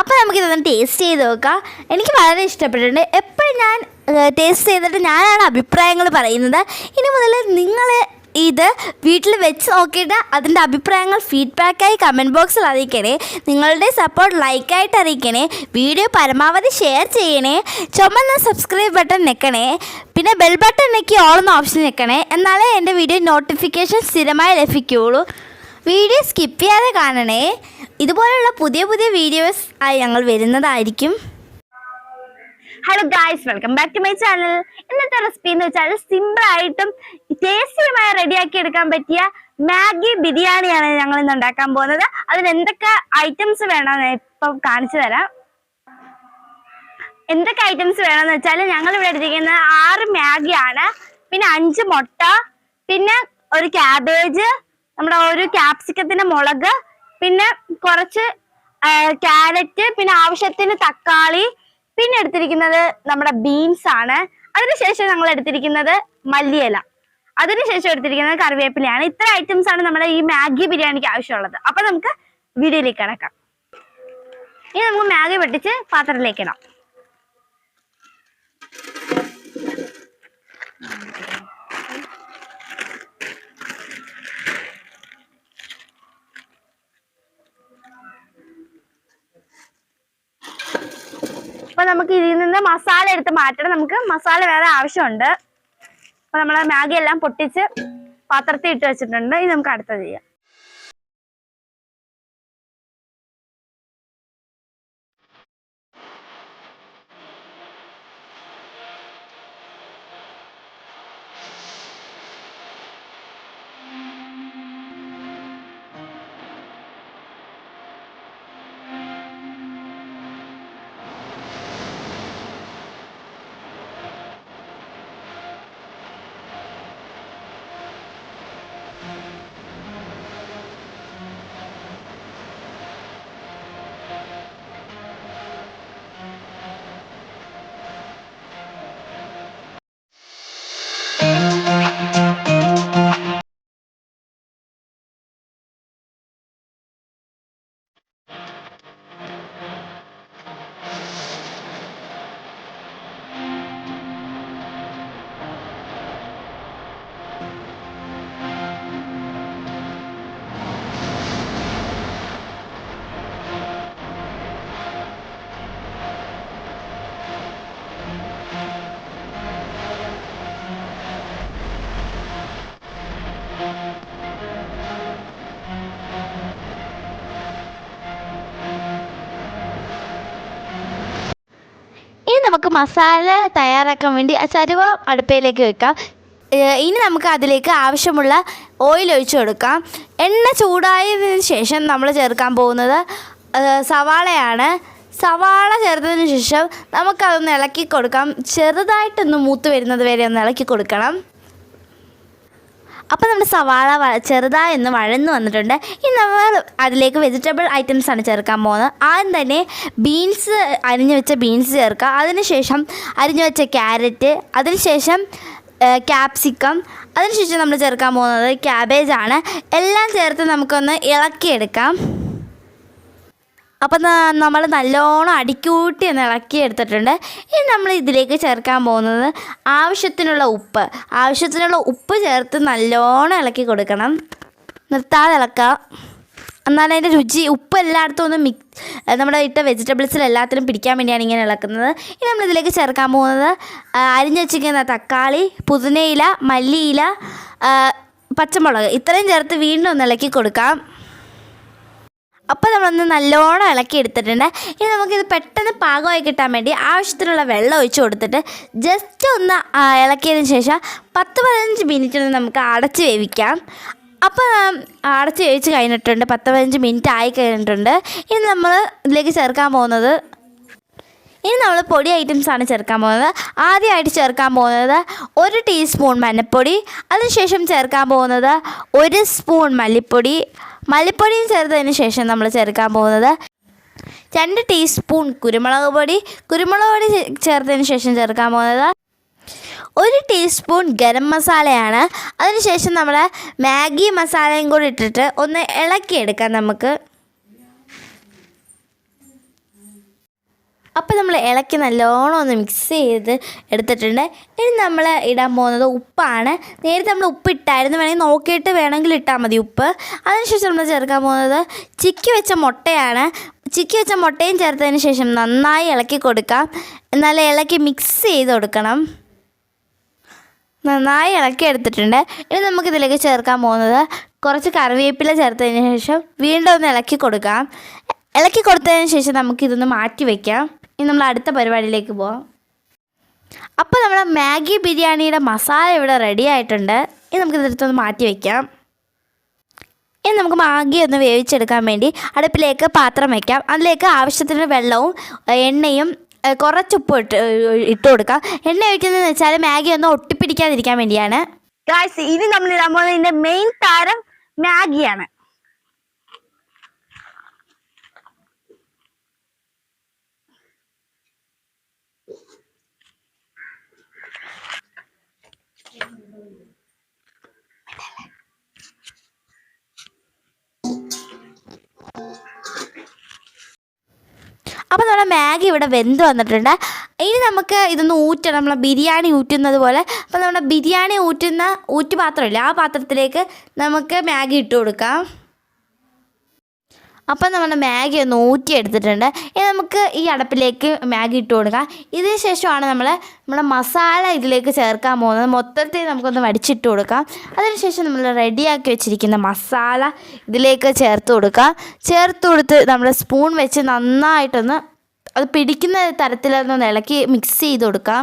അപ്പോൾ നമുക്കിതൊന്ന് ടേസ്റ്റ് ചെയ്ത് നോക്കാം. എനിക്ക് വളരെ ഇഷ്ടപ്പെട്ടിട്ടുണ്ട്. എപ്പോഴും ഞാൻ ടേസ്റ്റ് ചെയ്തിട്ട് ഞാനാണ് അഭിപ്രായങ്ങൾ പറയുന്നത്. ഇനി മുതൽ നിങ്ങൾ ഇത് വീട്ടിൽ വെച്ച് നോക്കിയിട്ട് അതിന്റെ അഭിപ്രായങ്ങൾ ഫീഡ്ബാക്കായി കമന്റ് ബോക്സിൽ അറിയിക്കണേ. നിങ്ങളുടെ സപ്പോർട്ട് ലൈക്കായിട്ട് അറിയിക്കണേ. വീഡിയോ പരമാവധി ഷെയർ ചെയ്യണേ. ചുമന്ന സബ്സ്ക്രൈബ് ബട്ടൺ നിൽക്കണേ പിന്നെ ബെൽ ബട്ടൺ ഞെക്കി എന്ന ഓപ്ഷൻ നിൽക്കണേ എന്നാലേ എന്റെ വീഡിയോ നോട്ടിഫിക്കേഷൻ സ്ഥിരമായി ലഭിക്കുകയുള്ളൂ. വീഡിയോ സ്കിപ്പ് ചെയ്യാതെ കാണണേ. ഇതുപോലുള്ള പുതിയ പുതിയ വീഡിയോസ് ആയി ഞങ്ങൾ വരുന്നതായിരിക്കും. Hello guys welcome back to my channel ഇന്നത്തെ റെസിപ്പി എന്ന് വെച്ചാൽ സിമ്പിൾ ആയിട്ടും ടേസ്റ്റിയുമായി റെഡിയാക്കി എടുക്കാൻ പറ്റിയ മാഗി ബിരിയാണിയാണ് ഞങ്ങൾ ഇന്ന് ഉണ്ടാക്കാൻ പോകുന്നത്. അതിന് എന്തൊക്കെ ഐറ്റംസ് വേണമെന്ന് ഇപ്പം കാണിച്ചു തരാം. എന്തൊക്കെ ഐറ്റംസ് വേണമെന്ന് വെച്ചാൽ ഞങ്ങൾ ഇവിടെ എടുത്തിരിക്കുന്നത് ആറ് മാഗിയാണ്. പിന്നെ അഞ്ച് മുട്ട പിന്നെ ഒരു ക്യാബേജ് നമ്മുടെ ഒരു ക്യാപ്സിക്കത്തിന്റെ മുളക് പിന്നെ കുറച്ച് ക്യാരറ്റ് പിന്നെ ആവശ്യത്തിന് തക്കാളി പിന്നെ എടുത്തിരിക്കുന്നത് നമ്മുടെ ബീൻസ് ആണ്. അതിനുശേഷം ഞങ്ങൾ എടുത്തിരിക്കുന്നത് മല്ലിയില. അതിനുശേഷം എടുത്തിരിക്കുന്നത് കറിവേപ്പിലയാണ്. ഇത്ര ഐറ്റംസ് ആണ് നമ്മുടെ ഈ മാഗി ബിരിയാണിക്ക് ആവശ്യമുള്ളത്. അപ്പൊ നമുക്ക് വീഡിയോയിലേക്ക് കിടക്കാം. ഇനി നമുക്ക് മാഗി പൊട്ടിച്ച് പാത്രത്തിലേക്ക് ഇടാം അപ്പൊ നമുക്ക് ഇതിൽ നിന്ന് മസാല എടുത്ത് മാറ്റണം. നമുക്ക് മസാല വേറെ ആവശ്യമുണ്ട്. അപ്പൊ നമ്മൾ മാഗി എല്ലാം പൊട്ടിച്ച് പാത്രത്തിൽ ഇട്ട് വെച്ചിട്ടുണ്ട്. ഇനി നമുക്ക് അടുത്തത് ചെയ്യാം. നമുക്ക് മസാല തയ്യാറാക്കാൻ വേണ്ടി ആ ചരുവ അടുപ്പയിലേക്ക് വെക്കാം. ഇനി നമുക്ക് അതിലേക്ക് ആവശ്യമുള്ള ഓയിൽ ഒഴിച്ചു കൊടുക്കാം. എണ്ണ ചൂടായതിന് ശേഷം നമ്മൾ ചേർക്കാൻ പോകുന്നത് സവാളയാണ്. സവാള ചേർത്തതിന് ശേഷം നമുക്കതൊന്ന് ഇളക്കി കൊടുക്കാം. ചെറുതായിട്ടൊന്ന് മൂത്ത് വരുന്നത് വരെ ഒന്ന് ഇളക്കി കൊടുക്കണം. അപ്പോൾ നമ്മുടെ സവാള ചെറുതായി ഒന്ന് വഴന്ന് വന്നിട്ടുണ്ട്. ഇനി നമ്മൾ അതിലേക്ക് വെജിറ്റബിൾ ഐറ്റംസ് ആണ് ചേർക്കാൻ പോകുന്നത്. ആദ്യം തന്നെ ബീൻസ് അരിഞ്ഞു വെച്ച ബീൻസ് ചേർക്കുക. അതിനുശേഷം അരിഞ്ഞു വെച്ച ക്യാരറ്റ് അതിനുശേഷം ക്യാപ്സിക്കം അതിനുശേഷം നമ്മൾ ചേർക്കാൻ പോകുന്നത് ക്യാബേജാണ് എല്ലാം ചേർത്ത് നമുക്കൊന്ന് ഇളക്കിയെടുക്കാം. അപ്പം നമ്മൾ നല്ലോണം അടിക്കൂട്ടി ഒന്ന് ഇളക്കി എടുത്തിട്ടുണ്ട്. ഇനി നമ്മൾ ഇതിലേക്ക് ചേർക്കാൻ പോകുന്നത് ആവശ്യത്തിനുള്ള ഉപ്പ്. ആവശ്യത്തിനുള്ള ഉപ്പ് ചേർത്ത് നല്ലോണം ഇളക്കി കൊടുക്കണം. നിർത്താതെ ഇളക്കാം എന്നാലും അതിന്റെ രുചി ഉപ്പ് എല്ലായിടത്തും ഒന്ന് മിക് നമ്മുടെ ഇട്ട വെജിറ്റബിൾസിൽ എല്ലാത്തിനും പിടിക്കാൻ വേണ്ടിയാണ് ഇങ്ങനെ ഇളക്കുന്നത്. ഇനി നമ്മളിതിലേക്ക് ചേർക്കാൻ പോകുന്നത് അരിഞ്ഞ് തക്കാളി പുതിനയില മല്ലിയില പച്ചമുളക്. ഇത്രയും ചേർത്ത് വീണ്ടും ഒന്ന് ഇളക്കി കൊടുക്കാം. അപ്പോൾ നമ്മളൊന്ന് നല്ലോണം ഇളക്കി എടുത്തിട്ടുണ്ട്. ഇനി നമുക്കിത് പെട്ടെന്ന് പാകമായി കിട്ടാൻ വേണ്ടി ആവശ്യത്തിനുള്ള വെള്ളം ഒഴിച്ച് കൊടുത്തിട്ട് ജസ്റ്റ് ഒന്ന് ഇളക്കിയതിന് ശേഷം പത്ത് പതിനഞ്ച് മിനിറ്റ് ഒന്ന് നമുക്ക് അടച്ച് വേവിക്കാം. അപ്പോൾ അടച്ച് വേവിച്ച് കഴിഞ്ഞിട്ടുണ്ട്. പത്ത് പതിനഞ്ച് മിനിറ്റ് ആയി കഴിഞ്ഞിട്ടുണ്ട്. ഇനി നമ്മൾ ഇതിലേക്ക് ചേർക്കാൻ പോകുന്നത് ഇനി നമ്മൾ പൊടി ഐറ്റംസാണ് ചേർക്കാൻ പോകുന്നത്. ആദ്യമായിട്ട് ചേർക്കാൻ പോകുന്നത് ഒരു ടീസ്പൂൺ മഞ്ഞൾപ്പൊടി അതിനുശേഷം ചേർക്കാൻ പോകുന്നത് ഒരു സ്പൂൺ മല്ലിപ്പൊടി. മല്ലിപ്പൊടിയും ചേർത്തതിന് ശേഷം നമ്മൾ ചേർക്കാൻ പോകുന്നത് രണ്ട് ടീസ്പൂൺ കുരുമുളക് പൊടി. കുരുമുളക് പൊടി ചേർത്തതിന് ശേഷം ചേർക്കാൻ പോകുന്നത് ഒരു ടീസ്പൂൺ ഗരം മസാലയാണ്. അതിനുശേഷം നമ്മൾ മാഗി മസാലയും കൂടി ഇട്ടിട്ട് ഒന്ന് ഇളക്കിയെടുക്കാം നമുക്ക്. അപ്പോൾ നമ്മൾ ഇളക്കി നല്ലോണം ഒന്ന് മിക്സ് ചെയ്ത് എടുത്തിട്ടുണ്ട്. ഇനി നമ്മൾ ഇടാൻ പോകുന്നത് ഉപ്പാണ്. നേരത്തെ നമ്മൾ ഉപ്പ് ഇട്ടായിരുന്നു. വേണമെങ്കിൽ നോക്കിയിട്ട് വേണമെങ്കിൽ ഇട്ടാൽ മതി ഉപ്പ്. അതിനുശേഷം നമ്മൾ ചേർക്കാൻ പോകുന്നത് ചിക്കി വെച്ച മുട്ടയാണ്. ചിക്കി വെച്ച മുട്ടയും ചേർത്തതിന് ശേഷം നന്നായി ഇളക്കി കൊടുക്കാം. എന്നാൽ ഇളക്കി മിക്സ് ചെയ്ത് കൊടുക്കണം. നന്നായി ഇളക്കി എടുത്തിട്ടുണ്ട്. ഇനി നമുക്കിതിലേക്ക് ചേർക്കാൻ പോകുന്നത് കുറച്ച് കറിവേപ്പില ചേർത്തതിന് ശേഷം വീണ്ടും ഒന്ന് ഇളക്കി കൊടുക്കാം. ഇളക്കി കൊടുത്തതിന് ശേഷം നമുക്കിതൊന്ന് മാറ്റി വയ്ക്കാം ഇനി നമ്മൾ അടുത്ത പരിപാടിയിലേക്ക് പോവാം. അപ്പോൾ നമ്മുടെ മാഗി ബിരിയാണിയുടെ മസാല ഇവിടെ റെഡി ആയിട്ടുണ്ട്. ഇനി നമുക്കിതെടുത്തൊന്ന് മാറ്റി വയ്ക്കാം ഇനി നമുക്ക് മാഗി ഒന്ന് വേവിച്ചെടുക്കാൻ വേണ്ടി അടുപ്പിലേക്ക് പാത്രം വയ്ക്കാം അതിലേക്ക് ആവശ്യത്തിന് വെള്ളവും എണ്ണയും കുറച്ച് ഉപ്പ് ഇട്ട് ഇട്ട് കൊടുക്കാം. എണ്ണ ഒഴിക്കുന്നതെന്ന് വെച്ചാൽ മാഗി ഒന്ന് ഒട്ടിപ്പിടിക്കാതിരിക്കാൻ വേണ്ടിയാണ്. ഇനി നമ്മൾ ഇടാൻ പോകുന്നതിന്റെ മെയിൻ താരം മാഗിയാണ്. അപ്പോൾ നമ്മുടെ മാഗി ഇവിടെ വെന്ത് വന്നിട്ടുണ്ട്. ഇനി നമുക്ക് ഇതൊന്ന് ഊറ്റണം. നമ്മളെ ബിരിയാണി ഊറ്റുന്നത് പോലെ. അപ്പോൾ നമ്മുടെ ബിരിയാണി ഊറ്റുന്ന ഊറ്റു പാത്രമില്ല? ആ പാത്രത്തിലേക്ക് നമുക്ക് മാഗി ഇട്ട് കൊടുക്കാം. അപ്പം നമ്മൾ മാഗി ഒന്ന് ഊറ്റി എടുത്തിട്ടുണ്ട്. ഇനി നമുക്ക് ഈ അടപ്പിലേക്ക് മാഗി ഇട്ട് കൊടുക്കാം. ഇതിന് ശേഷമാണ് നമ്മൾ നമ്മുടെ മസാല ഇതിലേക്ക് ചേർക്കാൻ പോകുന്നത്. മൊത്തത്തിൽ നമുക്കൊന്ന് വടിച്ചിട്ട് കൊടുക്കാം. അതിനുശേഷം നമ്മൾ റെഡിയാക്കി വെച്ചിരിക്കുന്ന മസാല ഇതിലേക്ക് ചേർത്ത് കൊടുക്കാം. ചേർത്ത് കൊടുത്ത് നമ്മൾ സ്പൂൺ വെച്ച് നന്നായിട്ടൊന്ന് അത് പിടിക്കുന്ന തരത്തിലൊന്ന് ഇളക്കി മിക്സ് ചെയ്ത് കൊടുക്കാം.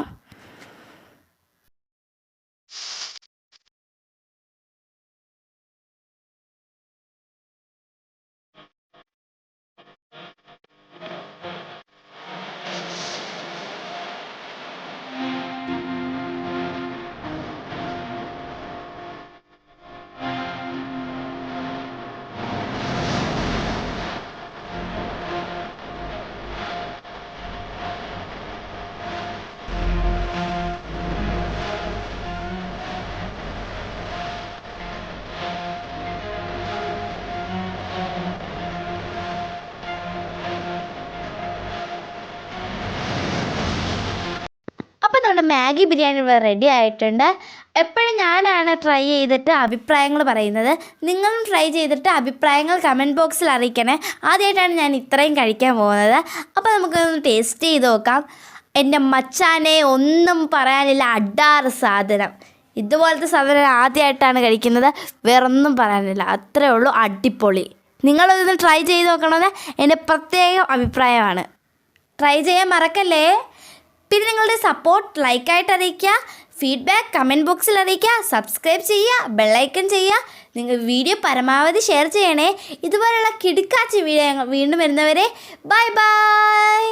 നമ്മുടെ മാഗി ബിരിയാണി ഇവിടെ റെഡി ആയിട്ടുണ്ട്. എപ്പോഴും ഞാനാണ് ട്രൈ ചെയ്തിട്ട് അഭിപ്രായങ്ങൾ പറയുന്നത്. നിങ്ങളും ട്രൈ ചെയ്തിട്ട് അഭിപ്രായങ്ങൾ കമന്റ് ബോക്സിൽ അറിയിക്കണേ. ആദ്യമായിട്ടാണ് ഞാൻ ഇത്രയും കഴിക്കാൻ പോകുന്നത്. അപ്പോൾ നമുക്കൊന്ന് ടേസ്റ്റ് ചെയ്ത് നോക്കാം. എന്റെ മച്ചാനെ ഒന്നും പറയാനില്ല. അഡാറ് സാധനം. ഇതുപോലത്തെ സാധനം ആദ്യമായിട്ടാണ് കഴിക്കുന്നത്. വേറൊന്നും പറയാനില്ല. അത്രേ ഉള്ളൂ. അടിപൊളി. നിങ്ങളൊന്ന് ട്രൈ ചെയ്ത് നോക്കണമെന്ന് എന്റെ പ്രത്യേക അഭിപ്രായമാണ്. ട്രൈ ചെയ്യാൻ മറക്കല്ലേ? പിന്നെ നിങ്ങളുടെ സപ്പോർട്ട് ലൈക്കായിട്ട് അറിയിക്കുക ഫീഡ്ബാക്ക് കമന്റ് ബോക്സിൽ അറിയിക്കുക സബ്സ്ക്രൈബ് ചെയ്യുക ബെല്ലൈക്കൺ ചെയ്യുക. നിങ്ങൾ വീഡിയോ പരമാവധി ഷെയർ ചെയ്യണേ. ഇതുപോലെയുള്ള കിടുക്കാച്ചി വീഡിയോ വീണ്ടും വരുന്നവരെ ബൈ ബൈ